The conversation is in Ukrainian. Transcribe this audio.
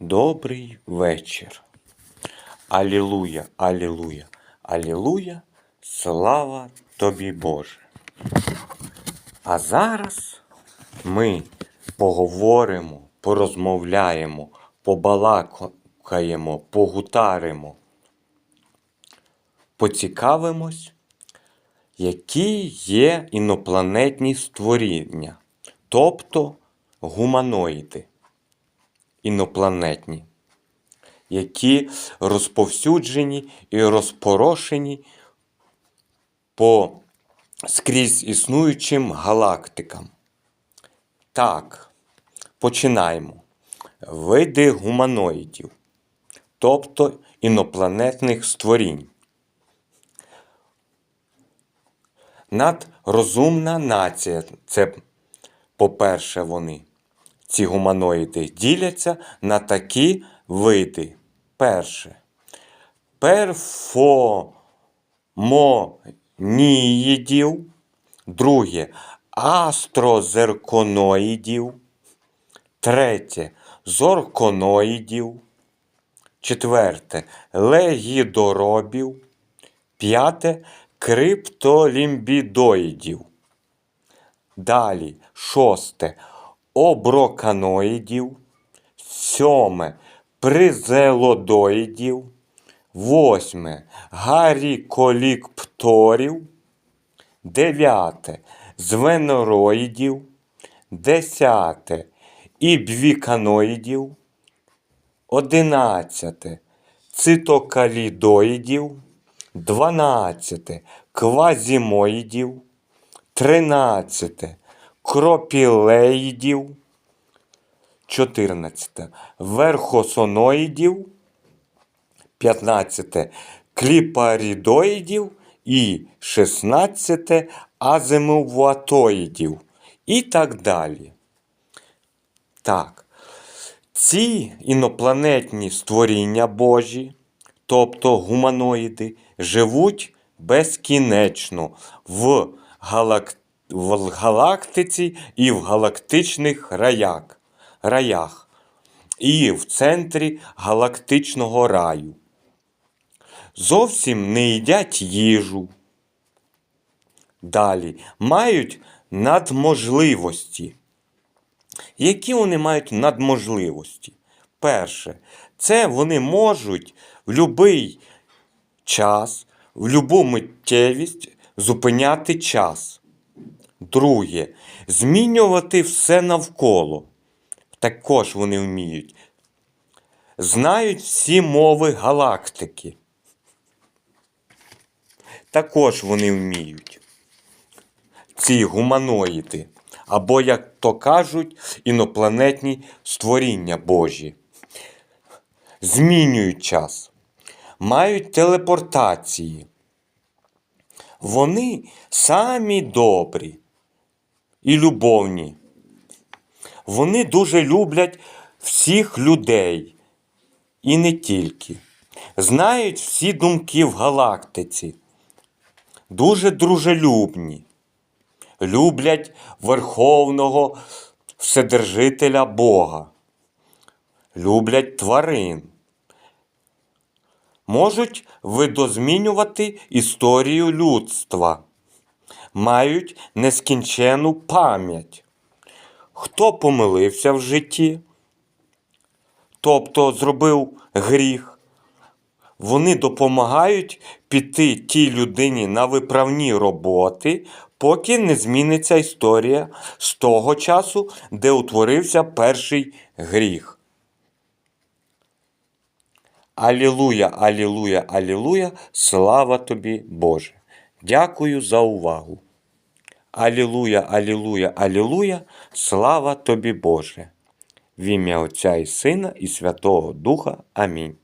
Добрий вечір. Алілуя, алілуя, алілуя, слава тобі Боже. А зараз ми поговоримо, порозмовляємо, побалакаємо, погутаримо, поцікавимось, які є інопланетні створіння, тобто гуманоїди інопланетні, які розповсюджені і розпорошені по скрізь існуючим галактикам. Так, починаємо. Види гуманоїдів, тобто інопланетних створінь. Надрозумна нація це, по-перше, вони. Ці гуманоїди діляться на такі види. Перше. Перфомоніїдів. Друге. Астрозерконоїдів. Третє. Зорконоїдів. Четверте. Легідоробів. П'яте. Криптолімбідоїдів. Далі. Шосте. Оброканоїдів. Сьоме. Призелодоїдів. Восьме. Гаріколікпторів. Дев'яте. Звенороїдів. Десяте. Ібвіканоїдів. Одинадцяте. Цитокалідоїдів. Дванадцяте. Квазімоїдів. Тринадцяте. Кропілеїдів. 14. Верхосоноїдів. 15. Кліпарідоїдів. І 16. Азимоватоїдів. І так далі. Так. Ці інопланетні створіння Божі, тобто гуманоїди, живуть безкінечно в, галак... в галактиці і в галактичних раях, раях, і в центрі галактичного раю. Зовсім не їдять їжу. Далі мають надможливості. Які вони мають надможливості? Перше, це вони можуть в будь-який час, в будь-яку миттєвість зупиняти час. Друге, змінювати все навколо. Також вони вміють. Знають всі мови галактики. Також вони вміють. Ці гуманоїди. Або, як то кажуть, інопланетні створіння Божі. Змінюють час. Мають телепортації. Вони самі добрі і любовні. Вони дуже люблять всіх людей. І не тільки. Знають всі думки в галактиці. Дуже дружелюбні. Люблять Верховного Вседержителя Бога. Люблять тварин. Можуть видозмінювати історію людства. Мають нескінчену пам'ять. Хто помилився в житті, тобто зробив гріх, вони допомагають піти тій людині на виправні роботи, поки не зміниться історія з того часу, де утворився перший гріх. Алілуя, алілуя, алілуя, слава тобі, Боже. Дякую за увагу. Алілуя, алілуя, алілуя, слава тобі, Боже. В ім'я Отця і Сина і Святого Духа. Амінь.